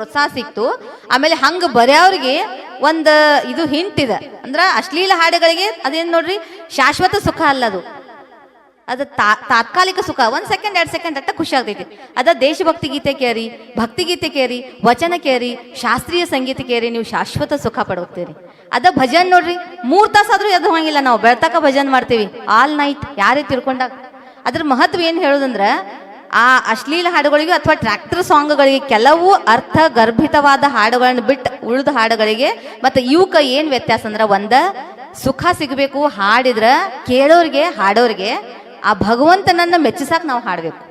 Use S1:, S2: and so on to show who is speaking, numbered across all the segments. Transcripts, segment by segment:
S1: ಪ್ರೋತ್ಸಾಹ ಸಿಕ್ತು. ಆಮೇಲೆ ಹಂಗ ಬರೆಯವ್ರಿಗೆ ಒಂದು ಇದು ಹಿಂಟ್ ಇದೆ. ಅಂದ್ರ ಅಶ್ಲೀಲ ಹಾಡುಗಳಿಗೆ ಅದೇನ್ ನೋಡ್ರಿ? ಶಾಶ್ವತ ಸುಖ ಅಲ್ಲ ಅದು. ಅದು ತಾತ್ಕಾಲಿಕ ಸುಖ. ಒಂದ್ ಸೆಕೆಂಡ್ ಎರಡ್ ಸೆಕೆಂಡ್ ಅಟ್ಟ ಖುಷಿ ಆಗ್ತೈತಿ. ಅದ ದೇಶಭಕ್ತಿ ಗೀತೆ ಕೇರಿ, ಭಕ್ತಿ ಗೀತೆ ಕೇರಿ, ವಚನ ಕೇರಿ, ಶಾಸ್ತ್ರೀಯ ಸಂಗೀತ ಕೇರಿ, ನೀವು ಶಾಶ್ವತ ಸುಖ ಪಡೋಗ್ತೀರಿ. ಅದ ಭಜನ್ ನೋಡ್ರಿ, ಮೂರ್ ತಾಸಾದ್ರೂ ಎದ್ದು ಹೋಗಿಲ್ಲ ನಾವು. ಬೆಳ್ತಕ ಭಜನ್ ಮಾಡ್ತೀವಿ. ಆಲ್ ನೈಟ್ ಯಾರೇ ತಿಳ್ಕೊಂಡಾಗ ಅದ್ರ ಮಹತ್ವ ಏನ್ ಹೇಳೋದಂದ್ರ ಆ ಅಶ್ಲೀಲ ಹಾಡುಗಳಿಗೆ ಅಥವಾ ಟ್ರ್ಯಾಕ್ಟರ್ ಸಾಂಗ್ಗಳಿಗೆ ಕೆಲವು ಅರ್ಥ ಗರ್ಭಿತವಾದ ಹಾಡುಗಳನ್ನು ಬಿಟ್ಟು ಉಳಿದ ಹಾಡುಗಳಿಗೆ ಮತ್ತೆ ಇವಕ್ಕ ಏನು ವ್ಯತ್ಯಾಸ ಅಂದ್ರೆ ಒಂದ ಸುಖ ಸಿಗಬೇಕು ಹಾಡಿದ್ರೆ ಕೇಳೋರಿಗೆ ಹಾಡೋರಿಗೆ ಆ ಭಗವಂತನನ್ನ ಮೆಚ್ಚಿಸಕ್ಕೆ ನಾವು ಹಾಡ್ಬೇಕು.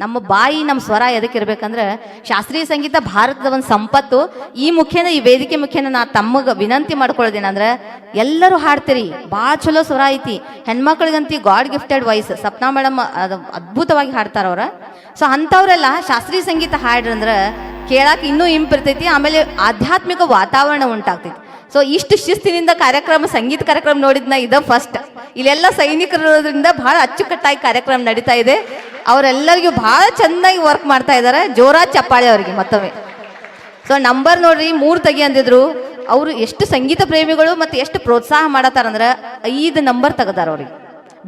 S1: ನಮ್ಮ ಬಾಯಿ, ನಮ್ಮ ಸ್ವರ ಎದಕ್ಕೆ ಇರ್ಬೇಕಂದ್ರೆ ಶಾಸ್ತ್ರೀಯ ಸಂಗೀತ ಭಾರತದ ಒಂದು ಸಂಪತ್ತು. ಈ ಮುಖೇನ, ಈ ವೇದಿಕೆ ಮುಖೇನ ನಾ ತಮ್ಮಗ ವಿನಂತಿ ಮಾಡ್ಕೊಳ್ಳೋದೇನಂದ್ರೆ ಎಲ್ಲರೂ ಹಾಡ್ತೀರಿ ಭಾಳ ಚಲೋ ಸ್ವರ ಐತಿ. ಹೆಣ್ಮಕ್ಳಿಗಂತಿ god gifted voice, Sapna madam ಅದು ಅದ್ಭುತವಾಗಿ ಹಾಡ್ತಾರ ಅವ್ರ. ಸೊ ಅಂಥವ್ರೆಲ್ಲ ಶಾಸ್ತ್ರೀಯ ಸಂಗೀತ ಹಾಡ್ರಂದ್ರೆ ಕೇಳಕ್ಕೆ ಇನ್ನೂ ಇಂಪಿರ್ತೈತಿ ಆಮೇಲೆ ಆಧ್ಯಾತ್ಮಿಕ ವಾತಾವರಣ ಉಂಟಾಗ್ತೈತಿ. ಸೊ ಇಷ್ಟು ಶಿಸ್ತಿನಿಂದ ಕಾರ್ಯಕ್ರಮ, ಸಂಗೀತ ಕಾರ್ಯಕ್ರಮ ನೋಡಿದ್ನ ಇದ ಫಸ್ಟ್ ಇಲ್ಲೆಲ್ಲ ಸೈನಿಕರು ಇರೋದ್ರಿಂದ ಬಹಳ ಅಚ್ಚುಕಟ್ಟಾಗಿ ಕಾರ್ಯಕ್ರಮ ನಡೀತಾ ಇದೆ. ಅವರೆಲ್ಲರಿಗೂ ಬಹಳ ಚೆನ್ನಾಗಿ ವರ್ಕ್ ಮಾಡ್ತಾ ಇದ್ದಾರೆ ಜೋರಾ ಚಪ್ಪಾಳೆ ಅವರಿಗೆ ಮತ್ತೊಮ್ಮೆ. ಸೊ ನಂಬರ್ ನೋಡ್ರಿ, ಮೂರು ತೆಗಿ ಅಂದಿದ್ರು. ಅವರು ಎಷ್ಟು ಸಂಗೀತ ಪ್ರೇಮಿಗಳು ಮತ್ತೆ ಎಷ್ಟು ಪ್ರೋತ್ಸಾಹ ಮಾಡತ್ತಾರಂದ್ರೆ ಐದು ನಂಬರ್ ತೆಗದಾರ ಅವ್ರಿಗೆ.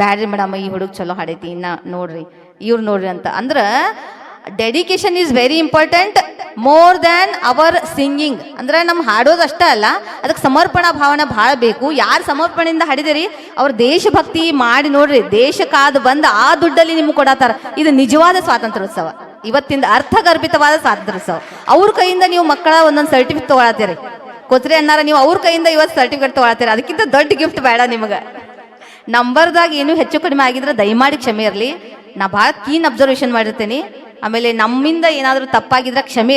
S1: ಬ್ಯಾಡ್ರಿ ಮೇಡಮ್, ಈ ಹುಡುಗ ಚಲೋ ಹಾಡೈತಿ, ಇನ್ನ ನೋಡ್ರಿ, ಇವ್ರು ನೋಡ್ರಿ ಅಂತ. ಅಂದ್ರೆ dedication is very important more than our singing ಅಂದ್ರೆ ನಮ್ಮ ಹಾಡೋದು ಅಷ್ಟೇ ಅಲ್ಲ, ಅದಕ್ಕೆ ಸಮರ್ಪಣಾ ಭಾವನೆ ಭಾಳ ಬೇಕು. ಯಾರು ಸಮರ್ಪಣೆಯಿಂದ ಹಾಡಿದಿರಿ? ಅವ್ರ ದೇಶಭಕ್ತಿ ಮಾಡಿ ನೋಡ್ರಿ ದೇಶಕ್ಕಾದ ಬಂದ ಆ ದುಡ್ಡಲ್ಲಿ ನಿಮ್ಗೆ ಕೊಡತಾರ ಇದು ನಿಜವಾದ ಸ್ವಾತಂತ್ರ್ಯೋತ್ಸವ. ಇವತ್ತಿಂದ ಅರ್ಥಗರ್ಭಿತವಾದ ಸ್ವಾತಂತ್ರ್ಯೋತ್ಸವ. ಅವ್ರ ಕೈಯಿಂದ ನೀವು ಮಕ್ಕಳ ಒಂದೊಂದು ಸರ್ಟಿಫಿಕೇಟ್ ತೊಗೊಳತ್ತೀರಿ. ಕೊತ್ರೆ ಅನ್ನಾರ, ನೀವು ಅವ್ರ ಕೈಯಿಂದ ಇವತ್ತು ಸರ್ಟಿಫಿಕೇಟ್ ತೊಗೊಳತ್ತೀರಿ. ಅದಕ್ಕಿಂತ ದೊಡ್ಡ ಗಿಫ್ಟ್ ಬೇಡ ನಿಮಗೆ. ನಂಬರ್ದಾಗ ಏನು ಹೆಚ್ಚು ಕಡಿಮೆ ಆಗಿದ್ರೆ ದಯಮಾಡಿ ಕ್ಷಮೆ ಇರಲಿ. ನಾ ಭಾಳ ಕೀನ್ ಅಬ್ಸರ್ವೇಷನ್ ಮಾಡಿರ್ತೀನಿ. ಆಮೇಲೆ ನಮ್ಮಿಂದ ಏನಾದರೂ ತಪ್ಪಾಗಿದ್ರೆ ಕ್ಷಮೆ